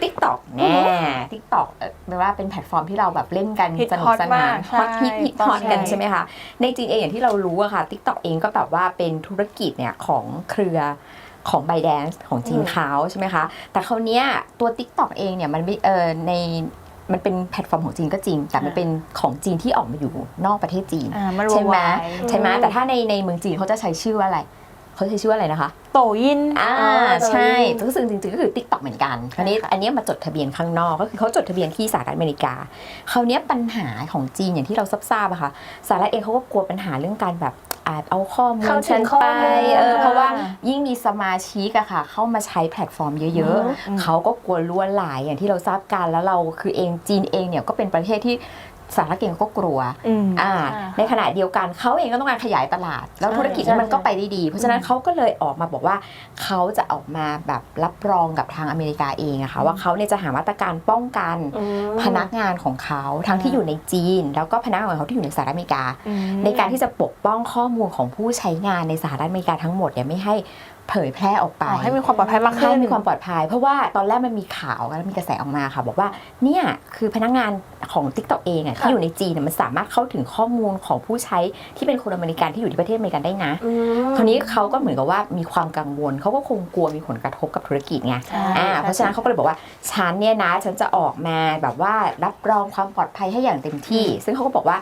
ติ๊กต็อกแน่ติ๊กต็อกแปลว่าเป็นแพลตฟอร์มที่เราแบบเล่นกันฮิตสนุฮกอตสนามานกฮอตฮิตฮิตใช่ ฮอตกันใช่ใช่ไหมคะ ในจีนเองอย่างที่เรารู้อะค่ะติ๊กต็อกเองก็แบบว่าเป็นธุรกิจเนี่ยของเครือของ b บ d a n c e ของจีนเขาใช่ไหมคะ แต่คราวเนี้ยตัว TikTok เองเนี่ยมันไม่เออในมันเป็นแพลตฟอร์มของจีนก็จริง แต่มันเป็นของจีนที่ออกมาอยู่นอกประเทศจีน อ่ามันใช่ไหม worldwide ใช่ไหมแต่ถ้าในในเมืองจีนเขาจะใช้ชื่อว่าอะไร เขาใช้ชื่อว่าอะไรนะคะ โตยิน อ่าอ่าใช่โดยก็คือจริงๆก็คือ TikTok เหมือนกันคราวนี้ค่ะอันเนี้ยมาจดทะเบียนข้างนอกก็คือเขาจดทะเบียนที่สหรัฐอเมริกาคราวเนี้ยปัญหาของจีนอย่างที่เราทราบๆอะค่ะสหรัฐเองเขาก็กลัวปัญหาเรื่องการแบบอาจเอาข้อมูลเข้าถึงฉันข้อไปมูลเออเพราะว่าอ่ายิ่งมีสมาชิกอะค่ะ เข้ามาใช้แพลตฟอร์มเยอะอืมๆเขาก็กลัวล้วนหลายอย่างที่เราทราบกันแล้วเราคือเองจีนเองเนี่ยก็เป็นประเทศที่ สหรัฐเองก็กลัวอืมอ่าใช่ในขณะเดียวกันเขาเองก็ต้องการขยายตลาด แล้วใช่ธุรกิจใช่นี้มันก็ใช่ไปได้ดี เพราะฉะนั้นเขาก็เลยออกมาบอกว่าเขาจะออกมาแบบรับรองกับทางอเมริกาเองอะค่ะว่าเขาเนี่ยจะหามาตรการป้องกันอืมพนักงานของเขาทั้งที่อยู่ในจีน แล้วก็พนักงานของเขาที่อยู่ในสหรัฐอเมริกาอืมในการที่จะปกป้องข้อมูลของผู้ใช้งานในสหรัฐอเมริกาทั้งหมดเนี่ยไม่ให้เผยแพร่ออกไปอ๋อให้มีความปลอดภัยมากขึ้นให้มีความปลอดภัย เพราะว่าตอนแรกมันมีข่าวแล้วมีกระแสออกมาค่ะ บอกว่าเนี่ยคือพนักงานของ t ิ k t o k เองอะที่อยู่ในจีนเนี่ยมันสามารถเข้าถึงข้อมูลของผู้ใช้ที่เป็นคนอเมริกันที่อยู่ที่ประเทศอเมริกันได้นะอืมคราวนี้เขาก็เหมือนกับว่ามีความกังวลเขาก็คงกลัวมีผลกระทบกับธุรกิจไงใช่อ่าใช่เพราะฉะนั้นเขาก็เลยบอกว่าฉันเนี่ยนะฉันจะออกมาแบบว่ารับรองความปลอดภัยให้อย่างเต็มที่ ซึ่งเขาก็บอกว่า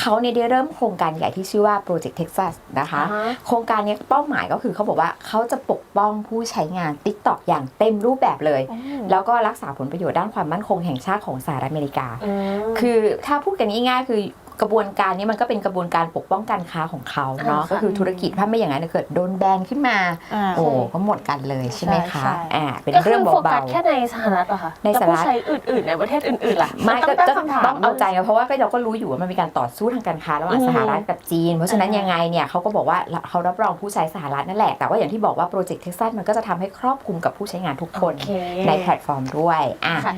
เขาเนี่ยได้เริ่มโครงการใหญ่ที่ชื่อว่า Project Texas นะคะอ่าฮะโครงการเนี้ยเป้าหมายก็คือเขาบอกว่าเขาจะปกป้องผู้ใช้งาน TikTok อย่างเต็มรูปแบบเลย แล้วก็รักษาผลประโยชน์ด้านความมั่นคงแห่งชาติของสหรัฐอเมริกาอืมคือถ้าพูดกันง่ายๆคือ กระบวนการนี้มันก็เป็นกระบวนการปกป้องการค้าของเขาเนาะอ่าค่ะก็คือธุรกิจถ้าไม่อย่างนั้นเกิดโดนแบนขึ้นมาอ่าโอ้ก็หมดกันเลยใช่ไหมคะใช่ใช่อ่าเป็นก็คืเรื่องโฟกัเบาสแค่ในสหรัฐเหรอคะในสหรัฐแล้วผู้ใช้อื่นๆในประเทศอื่นๆล่ะๆไม่ก็ตั้ก็งคำถามต้องเอาใจกันเพราะว่าก็เราก็รู้อยู่ว่ามันมีการต่อสู้ทางการค้าระหว่างอืมสหรัฐกับจีน เพราะฉะนั้นอ่ายัยังไงเนี่ยเขาก็บอกว่าเขารับรองผู้ใช้สหรัฐนั่นแหละ แต่ว่าอย่างที่บอกว่าโปรเจกต์เท็กซัสมันก็จะทำให้ครอบคลุมกับผู้ใช้งานทุกคนโอเคในแพลตฟอร์มด้วยอะค่ะ